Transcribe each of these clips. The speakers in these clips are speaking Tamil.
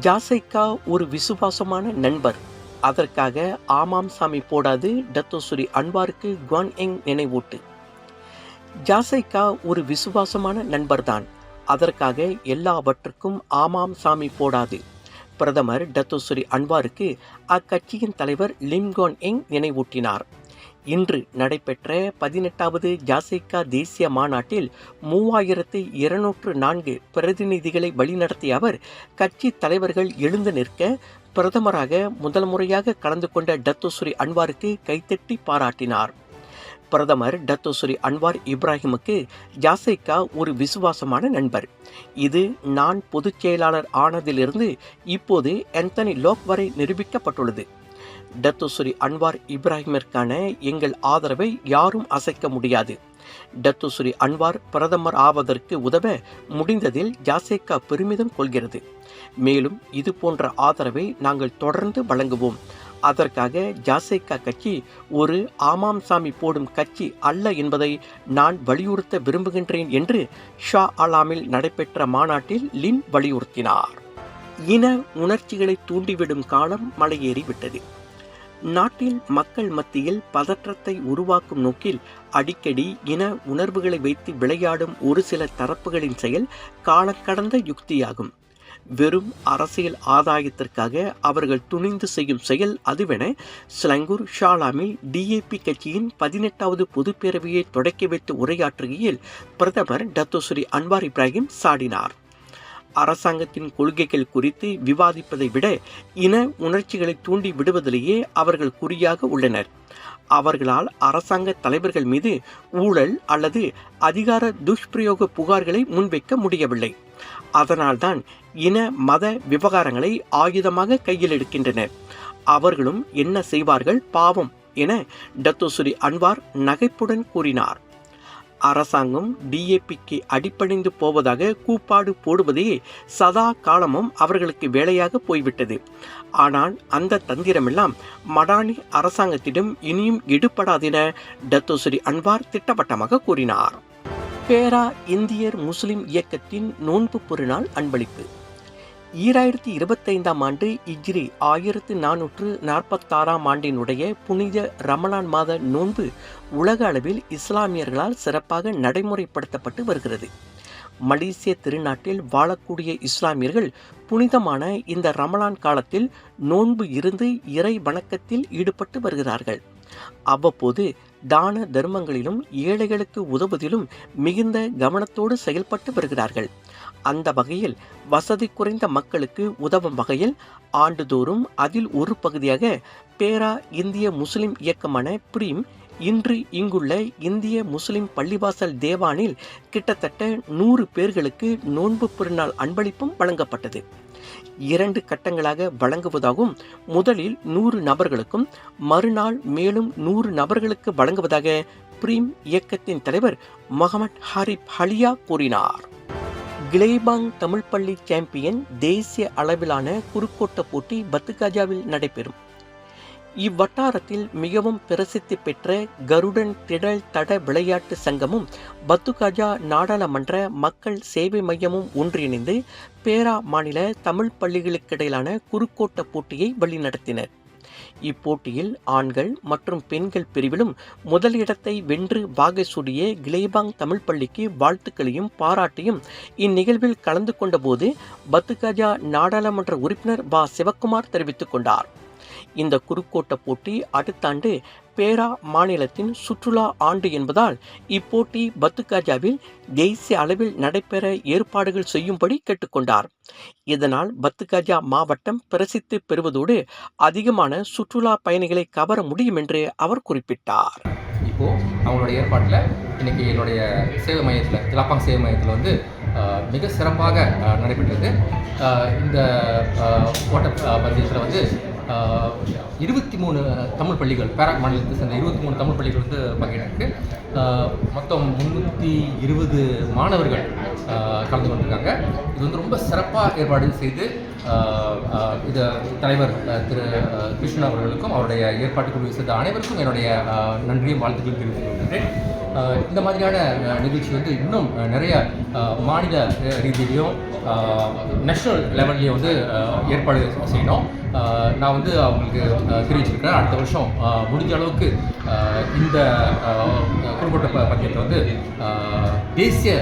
ஜாசைக்கா ஒரு விசுவாசமான நண்பர். அதற்காக ஆமாம் சாமி போடாது டத்தோசுரி அன்வாருக்கு குவான் எங் நினைவூட்டு. ஜாசைக்கா ஒரு விசுவாசமான நண்பர்தான். அதற்காக எல்லாவற்றுக்கும் ஆமாம் சாமி போடாது. பிரதமர் டத்தோசுரி அன்வாருக்கு அக்கட்சியின் தலைவர் லிம்கோன் எங் நினைவூட்டினார். இன்று நடைபெற்ற பதினெட்டாவது ஜாசைக்கா தேசிய மாநாட்டில் மூவாயிரத்து இருநூற்று நான்கு பிரதிநிதிகளை வழிநடத்திய அவர் கட்சி தலைவர்கள் எழுந்து நிற்க பிரதமராக முதல் முறையாக கலந்து கொண்ட டத்தோசுரி அன்வாருக்கு கைத்தட்டி பாராட்டினார். பிரதமர் டத்தோசுரி அன்வார் இப்ராஹிமுக்கு ஜாசைக்கா ஒரு விசுவாசமான நண்பர். இது நான் பொதுச் செயலாளர் ஆனதிலிருந்து இப்போது ஆந்தனி லோக் வரை நிரூபிக்கப்பட்டுள்ளது. டத்தோசுரி அன்வார் இப்ராஹிமிற்கான எங்கள் ஆதரவை யாரும் அசைக்க முடியாது. டத்துஸ்ரீ அன்வார் பிரதமர் ஆவதற்கு உதவ முடிந்ததில் ஜாசேகா பெருமிதம் கொள்கிறது. மேலும் இது போன்ற ஆதரவை நாங்கள் தொடர்ந்து வழங்குவோம். அதற்காக ஜாசேகா கட்சி ஒரு ஆமாம் சாமி போடும் கட்சி அல்ல என்பதை நான் வலியுறுத்த விரும்புகின்றேன் என்று ஷா அலாமில் நடைபெற்ற மாநாட்டில் லின் வலியுறுத்தினார். இன உணர்ச்சிகளை தூண்டிவிடும் காலம் மலையேறிவிட்டது. நாட்டில் மக்கள் மத்தியில் பதற்றத்தை உருவாக்கும் நோக்கில் அடிக்கடி இன உணர்வுகளை வைத்து விளையாடும் ஒரு சில தரப்புகளின் செயல் காலக்கடந்த யுக்தியாகும். வெறும் அரசியல் ஆதாயத்திற்காக அவர்கள் துணிந்து செய்யும் செயல் அதுவென ஸ்லங்கூர் ஷாலாமில் டிஏபி கட்சியின் பதினெட்டாவது பொதுப்பேரவையை தொடக்கி வைத்து உரையாற்றுகையில் பிரதமர் டத்தோஸ்ரீ அன்வார் இப்ராஹிம் சாடினார். அரசாங்கத்தின் கொள்கைகள் குறித்து விவாதிப்பதை விட இன உணர்ச்சிகளை தூண்டி விடுவதிலேயே அவர்கள் குறியாக உள்ளனர். அவர்களால் அரசாங்க தலைவர்கள் மீது ஊழல் அல்லது அதிகார துஷ்பிரயோக புகார்களை முன்வைக்க முடியவில்லை. அதனால்தான் இன மத விவகாரங்களை ஆயுதமாக கையில் எடுக்கின்றனர். அவர்களும் என்ன செய்வார்கள் பாவம் என டத்தோசுரி அன்வார் நகைப்புடன் கூறினார். அரசாங்கம் டிஏபிக்கு அடிப்படைந்து போவதாக கூப்பாடு போடுவதே சதா காலமும் அவர்களுக்கு வேலையாக போய்விட்டது. ஆனால் அந்த தந்திரமெல்லாம் மடானி அரசாங்கத்திடம் இனியும் எடுபடாதென டத்தோஸ்ரீ அன்வார் திட்டவட்டமாக கூறினார். பேரா இந்தியர் முஸ்லிம் இயக்கத்தின் நோன்பு பொருநாள் அன்பளிப்பு. ஈராயிரத்தி இருபத்தைந்தாம் ஆண்டு இஜ்ரி ஆயிரத்து நானூற்று நாற்பத்தாறாம் ஆண்டினுடைய புனித ரமலான் மாத நோன்பு உலக அளவில் இஸ்லாமியர்களால் சிறப்பாக நடைமுறைப்படுத்தப்பட்டு வருகிறது. மலேசிய திருநாட்டில் வாழக்கூடிய இஸ்லாமியர்கள் புனிதமான இந்த ரமலான் காலத்தில் நோன்பு இருந்து இறை வணக்கத்தில் ஈடுபட்டு வருகிறார்கள். அவ்வப்போது தான தர்மங்களிலும் ஏழைகளுக்கு உதவுவதிலும் மிகுந்த கவனத்தோடு செயல்பட்டு வருகிறார்கள். அந்த வகையில் வசதி குறைந்த மக்களுக்கு உதவும் வகையில் ஆண்டுதோறும் அதில் ஒரு பகுதியாக பேரா இந்திய முஸ்லிம் இயக்கமான பிரீம் இன்று இங்குள்ள இந்திய முஸ்லிம் பள்ளிவாசல் தேவானில் கிட்டத்தட்ட நூறு பேர்களுக்கு நோன்பு பெருநாள் அன்பளிப்பும் வழங்கப்பட்டது. இரண்டு கட்டங்களாக வழங்குவதாகவும் முதலில் நூறு நபர்களுக்கும் மறுநாள் மேலும் நூறு நபர்களுக்கு வழங்குவதாக பிரீம் இயக்கத்தின் தலைவர் மொஹமட் ஹரிப் ஹலியா கூறினார். கிளேபாங் தமிழ் பள்ளி சாம்பியன் தேசிய அளவிலான குறுக்கோட்ட போட்டி பத்துகாஜாவில் நடைபெறும். இவ்வட்டாரத்தில் மிகவும் பிரசித்தி பெற்ற கருடன் திடல் தட விளையாட்டு சங்கமும் பத்துகஜா நாடாளுமன்ற மக்கள் சேவை மையமும் ஒன்றிணைந்து பேரா மாநில தமிழ் பள்ளிகளுக்கிடையிலான குறுக்கோட்ட போட்டியை வழிநடத்தினர் இப்போட்டியில் ஆண்கள் மற்றும் பெண்கள் பிரிவிலும் முதலிடத்தை வென்று வாகை சூடிய கிளேபாங் தமிழ் பள்ளிக்கு வாழ்த்துக்களையும் பாராட்டியும் இந்நிகழ்வில் கலந்து கொண்டபோது பத்துகஜா நாடாளுமன்ற உறுப்பினர் பா சிவக்குமார் தெரிவித்துக் கொண்டார். இந்த குறுக்கோட்ட போட்டி அடுத்த ஆண்டு பேரா மாநிலத்தின் சுற்றுலா ஆண்டு என்பதால் இப்போட்டி பத்துகாஜாவில் தேசிய அளவில் நடைபெற ஏற்பாடுகள் செய்யும்படி கேட்டுக்கொண்டார். இதனால் பத்துகாஜா மாவட்டம் பிரசித்தி பெறுவதோடு அதிகமான சுற்றுலா பயணிகளை கவர முடியும் என்று அவர் குறிப்பிட்டார். இப்போது அவங்களோட ஏற்பாட்டில் இன்றைக்கி என்னுடைய சேவை மையத்தில் ஜலாப்பாங் சேவை மையத்தில் வந்து மிக சிறப்பாக நடைபெற்றது. இந்த ஓட்ட பந்தயத்தில் வந்து இருபத்தி மூணு தமிழ் பள்ளிகள் பேரா மாநிலத்தை சேர்ந்த இருபத்தி மூணு தமிழ் பள்ளிகள் வந்து பங்கேற்றிருக்கு. மொத்தம் முந்நூற்றி இருபது மாணவர்கள் கலந்து கொண்டிருக்காங்க. இது வந்து ரொம்ப சிறப்பாக ஏற்பாடு செய்து இது தலைவர் திரு கிருஷ்ணன் அவர்களுக்கும் அவருடைய ஏற்பாட்டு குழு சேர்ந்த அனைவருக்கும் என்னுடைய நன்றியும் வாழ்த்துக்களும் தெரிவித்துக் கொள்கிறேன் இந்த மாதிரியான நிகழ்ச்சி வந்து இன்னும் நிறைய மாநில ரீதியிலையும் நேஷனல் லெவல்லையும் வந்து ஏற்பாடு செய்யணும். நான் வந்து அவங்களுக்கு ஆஹ், தெரிவிச்சிருக்கிறேன் அடுத்த வருஷம் முடிஞ்ச அளவுக்கு இந்த குறுக்கோட்ட பத்தியத்தை வந்து தேசிய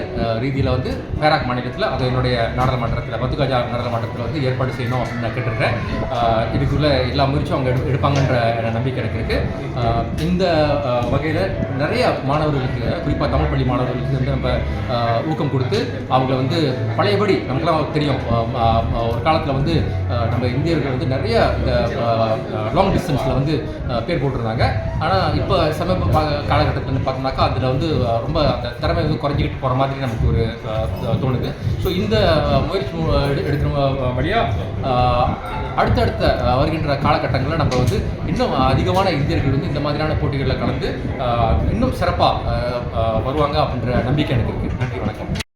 ரீதியில் வந்து பேராக் மாநிலத்தில் அது என்னுடைய நாடாளுமன்றத்தில் பத்துகாஜா நாடாளுமன்றத்தில் வந்து ஏற்பாடு செய்யணும் அப்படின்னு நான் கேட்டிருக்கேன் இதுக்குள்ளே இதுக்குள்ள எல்லா முயற்சியும் அவங்க எடு எடுப்பாங்கன்ற நம்பிக்கை எனக்கு இருக்குது இந்த வகையில் நிறைய மாணவர்களுக்கு குறிப்பாக தமிழ் பள்ளி மாணவர்களுக்கு வந்து நம்ம ஊக்கம் கொடுத்து அவங்கள வந்து பழையபடி நமக்குலாம் தெரியும். ஒரு காலத்தில் வந்து நம்ம இந்தியர்கள் வந்து நிறைய இந்த லாங் டிஸ்டன்ஸில் வந்து பேர் போட்டிருந்தாங்க. ஆனால் இப்போ சமீப காலகட்டத்தில் வந்து பார்த்தோம்னாக்கா அதில் வந்து ரொம்ப அந்த திறமை வந்து குறைஞ்சிக்கிட்டு போகிற மாதிரி நமக்கு ஒரு தோணுது. ஸோ இந்த முயற்சி எடு- எடுக்கிற வழியாக அடுத்தடுத்த வருகின்ற காலகட்டங்களில் நம்ம வந்து இன்னும் அதிகமான இந்தியர்கள் வந்து இந்த மாதிரியான போட்டிகளில் கலந்து இன்னும் சிறப்பாக வருவாங்க அப்படின்ற நம்பிக்கை எனக்கு இருக்குது நன்றி வணக்கம்.